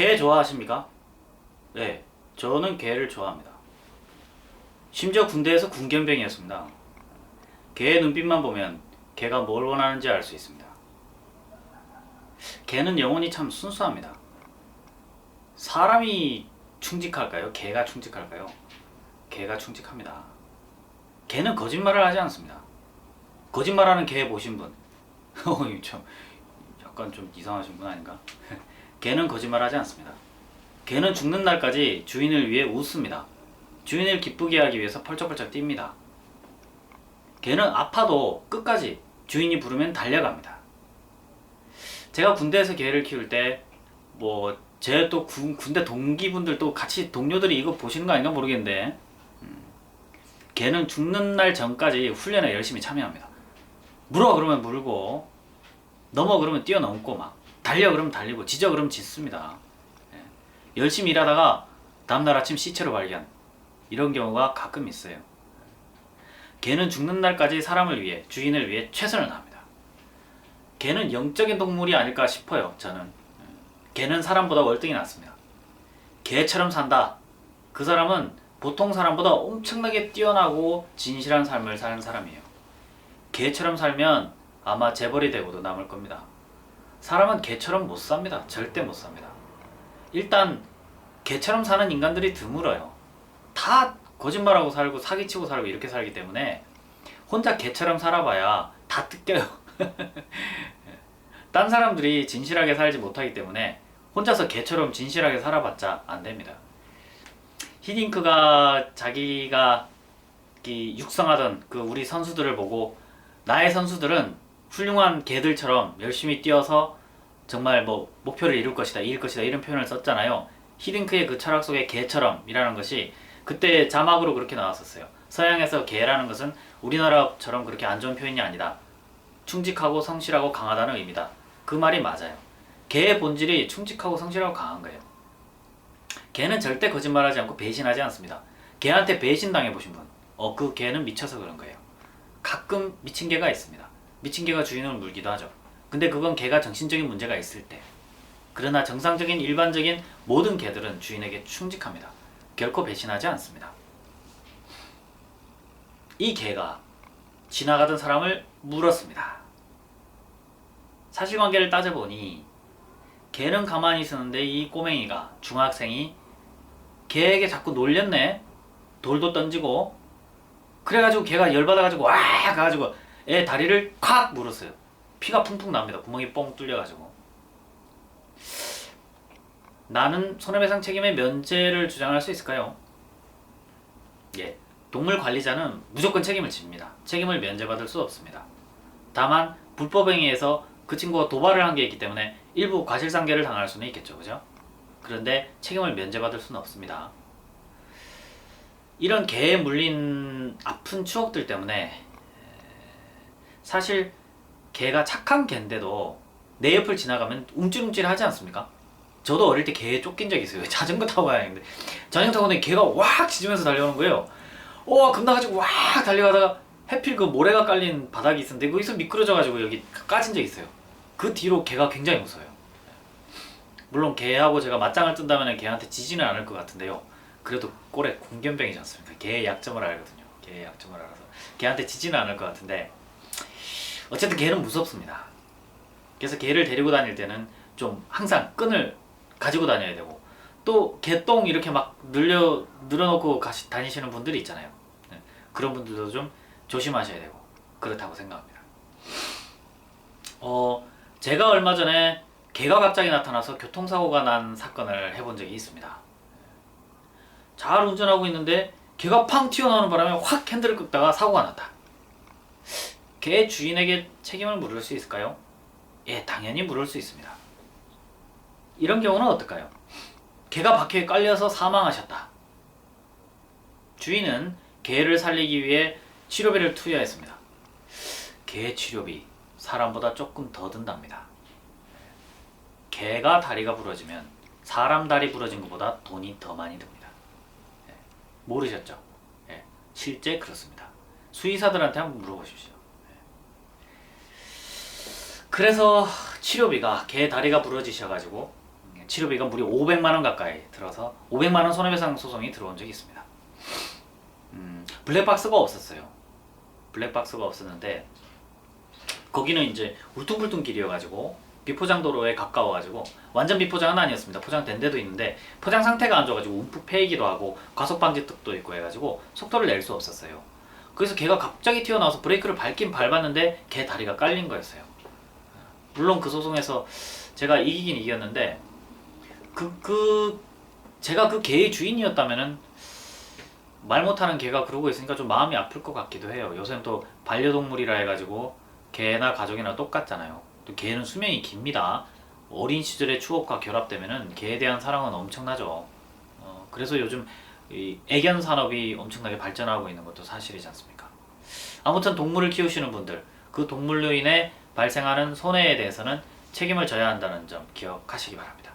개 좋아하십니까? 네, 저는 개를 좋아합니다. 심지어 군대에서 군견병이었습니다. 개의 눈빛만 보면 개가 뭘 원하는지 알 수 있습니다. 개는 영혼이 참 순수합니다. 사람이 충직할까요? 개가 충직할까요? 개가 충직합니다. 개는 거짓말을 하지 않습니다. 거짓말하는 개 보신 분, 참 약간 좀 이상하신 분 아닌가? 개는 거짓말하지 않습니다. 개는 죽는 날까지 주인을 위해 웃습니다. 주인을 기쁘게 하기 위해서 펄쩍펄쩍 뜁니다. 개는 아파도 끝까지 주인이 부르면 달려갑니다. 제가 군대에서 개를 키울 때 뭐 제 또 군대 동기분들도 같이 동료들이 이거 보시는 거 아닌가 모르겠는데 음, 개는 죽는 날 전까지 훈련에 열심히 참여합니다. 물어 그러면 물고 넘어 그러면 뛰어넘고 막 달려 그러면 달리고 짖어 그러면 짖습니다. 예. 열심히 일하다가 다음날 아침 시체로 발견 이런 경우가 가끔 있어요. 개는 죽는 날까지 사람을 위해 주인을 위해 최선을 다합니다. 개는 영적인 동물이 아닐까 싶어요. 저는 예. 개는 사람보다 월등히 낫습니다. 개처럼 산다. 그 사람은 보통 사람보다 엄청나게 뛰어나고 진실한 삶을 사는 사람이에요. 개처럼 살면 아마 재벌이 되고도 남을 겁니다. 사람은 개처럼 못 삽니다. 절대 못 삽니다. 일단 개처럼 사는 인간들이 드물어요. 다 거짓말하고 살고 사기치고 살고 이렇게 살기 때문에 혼자 개처럼 살아봐야 다 뜯겨요. 딴 사람들이 진실하게 살지 못하기 때문에 혼자서 개처럼 진실하게 살아봤자 안 됩니다. 히딩크가 자기가 이 육성하던 그 우리 선수들을 보고 나의 선수들은 훌륭한 개들처럼 열심히 뛰어서 정말 뭐 목표를 이룰 것이다, 이길 것이다 이런 표현을 썼잖아요. 히딩크의 그 철학 속에 개처럼이라는 것이 그때 자막으로 그렇게 나왔었어요. 서양에서 개라는 것은 우리나라처럼 그렇게 안 좋은 표현이 아니다. 충직하고 성실하고 강하다는 의미다. 그 말이 맞아요. 개의 본질이 충직하고 성실하고 강한 거예요. 개는 절대 거짓말하지 않고 배신하지 않습니다. 개한테 배신당해 보신 분, 어 그 개는 미쳐서 그런 거예요. 가끔 미친 개가 있습니다. 미친 개가 주인을 물기도 하죠. 근데 그건 개가 정신적인 문제가 있을 때. 그러나 정상적인 일반적인 모든 개들은 주인에게 충직합니다. 결코 배신하지 않습니다. 이 개가 지나가던 사람을 물었습니다. 사실관계를 따져보니 개는 가만히 있었는데 이 꼬맹이가 중학생이 개에게 자꾸 놀렸네. 돌도 던지고 그래가지고 걔가 열받아가지고 와 가가지고 애 다리를 콱 물었어요. 피가 풍풍 납니다. 구멍이 뻥 뚫려가지고. 나는 손해배상 책임의 면제를 주장할 수 있을까요? 예. 동물 관리자는 무조건 책임을 집니다. 책임을 면제받을 수 없습니다. 다만 불법행위에서 그 친구가 도발을 한 게 있기 때문에 일부 과실상계를 당할 수는 있겠죠. 그죠? 그런데 책임을 면제받을 수는 없습니다. 이런 개에 물린 아픈 추억들 때문에 사실 개가 착한 개인데도 내 옆을 지나가면 움찔움찔 하지 않습니까? 저도 어릴 때 개에 쫓긴 적이 있어요. 자전거 타고 가야 하는데 자전거 타고 가는데 개가 왁 짖으면서 달려오는 거예요. 와 겁나가지고 왁 달려가다가 해필 그 모래가 깔린 바닥이 있었는데 거기서 미끄러져가지고 여기 까진 적 있어요. 그 뒤로 개가 굉장히 무서워요. 물론 개하고 제가 맞짱을 뜬다면 개한테 지지는 않을 것 같은데요. 그래도 꼴에 공견병이지 않습니까? 개의 약점을 알거든요. 개의 약점을 알아서 개한테 지지는 않을 것 같은데 어쨌든 개는 무섭습니다. 그래서 개를 데리고 다닐 때는 좀 항상 끈을 가지고 다녀야 되고 또 개똥 이렇게 막 늘려 늘어놓고 가시, 다니시는 분들이 있잖아요. 네, 그런 분들도 좀 조심하셔야 되고 그렇다고 생각합니다. 어 제가 얼마 전에 개가 갑자기 나타나서 교통사고가 난 사건을 해본 적이 있습니다. 잘 운전하고 있는데 개가 팡 튀어나오는 바람에 확 핸들을 끄다가 사고가 났다. 개 주인에게 책임을 물을 수 있을까요? 예, 당연히 물을 수 있습니다. 이런 경우는 어떨까요? 개가 바퀴에 깔려서 사망하셨다. 주인은 개를 살리기 위해 치료비를 투여했습니다. 개 치료비 사람보다 조금 더 든답니다. 개가 다리가 부러지면 사람 다리 부러진 것보다 돈이 더 많이 듭니다. 예, 모르셨죠? 예, 실제 그렇습니다. 수의사들한테 한번 물어보십시오. 예. 그래서 치료비가 개 다리가 부러지셔가지고 치료비가 무려 500만 원 가까이 들어서 500만 원 손해배상 소송이 들어온 적이 있습니다. 음, 블랙박스가 없었어요. 블랙박스가 없었는데 거기는 이제 울퉁불퉁 길이어가지고 비포장도로에 가까워가지고 완전 비포장은 아니었습니다. 포장된 데도 있는데 포장 상태가 안 좋아가지고 움푹 패이기도 하고 과속방지턱도 있고 해가지고 속도를 낼 수 없었어요. 그래서 걔가 갑자기 튀어나와서 브레이크를 밟긴 밟았는데 걔 다리가 깔린 거였어요. 물론 그 소송에서 제가 이기긴 이겼는데 그, 그 제가 그 개의 주인이었다면은 말 못하는 개가 그러고 있으니까 좀 마음이 아플 것 같기도 해요. 요새는 또 반려동물이라 해가지고 개나 가족이나 똑같잖아요. 또 개는 수명이 깁니다. 어린 시절의 추억과 결합되면은 개에 대한 사랑은 엄청나죠. 어, 그래서 요즘 이 애견 산업이 엄청나게 발전하고 있는 것도 사실이지 않습니까? 아무튼 동물을 키우시는 분들 그 동물로 인해 발생하는 손해에 대해서는 책임을 져야 한다는 점 기억하시기 바랍니다.